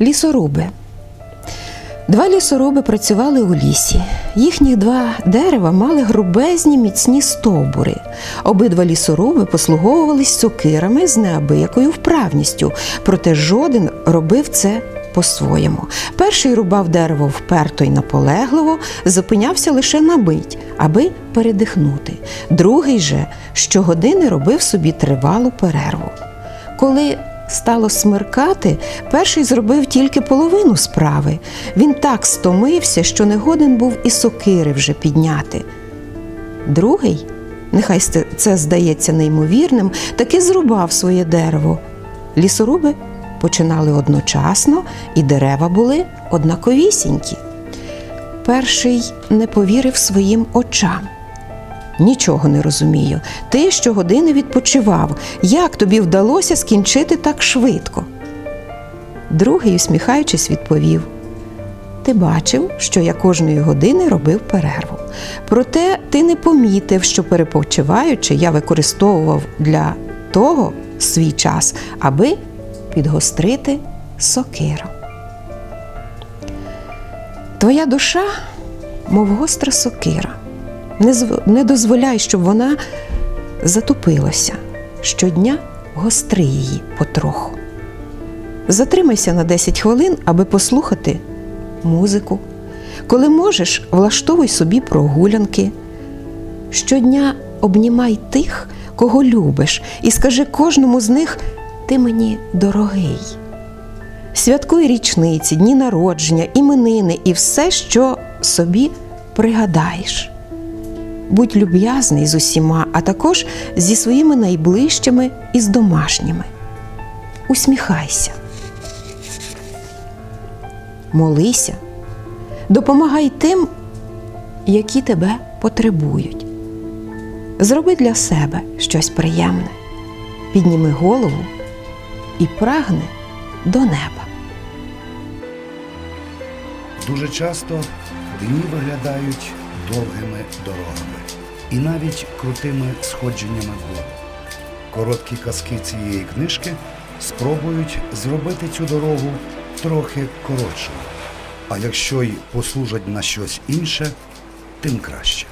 Лісоруби. Два лісоруби працювали у лісі. Їхні два дерева мали грубезні міцні стовбури. Обидва лісоруби послуговувались сокирами з неабиякою вправністю, проте жоден робив це по-своєму. Перший рубав дерево вперто й наполегливо, зупинявся лише на мить, аби передихнути. Другий же щогодини робив собі тривалу перерву. Коли стало смеркати, перший зробив тільки половину справи. Він так стомився, що не годен був і сокири вже підняти. Другий, нехай це здається неймовірним, таки зрубав своє дерево. Лісоруби починали одночасно, і дерева були однаковісінькі. Перший не повірив своїм очам. Нічого не розумію. Ти щогодини відпочивав. Як тобі вдалося скінчити так швидко? Другий, усміхаючись, відповів: Ти бачив, що я кожної години робив перерву. Проте ти не помітив, що перепочиваючи, я використовував для того свій час, аби підгострити сокиру. Твоя душа, мов гостра сокира. Не, зв- не дозволяй, щоб вона затупилася. Щодня гостри її потроху. Затримайся на 10 хвилин, аби послухати музику. Коли можеш, влаштовуй собі прогулянки. Щодня обнімай тих, кого любиш, і скажи кожному з них ти мені дорогий. Святкуй річниці, дні народження, іменини і все, що собі пригадаєш. Будь люб'язний з усіма, а також зі своїми найближчими і з домашніми. Усміхайся. Молися, допомагай тим, які тебе потребують. Зроби для себе щось приємне, підніми голову і прагни до неба. Дуже часто дні виглядають довгими дорогами і навіть крутими сходженнями вгору. Короткі казки цієї книжки спробують зробити цю дорогу трохи коротшою. А якщо й послужать на щось інше, тим краще.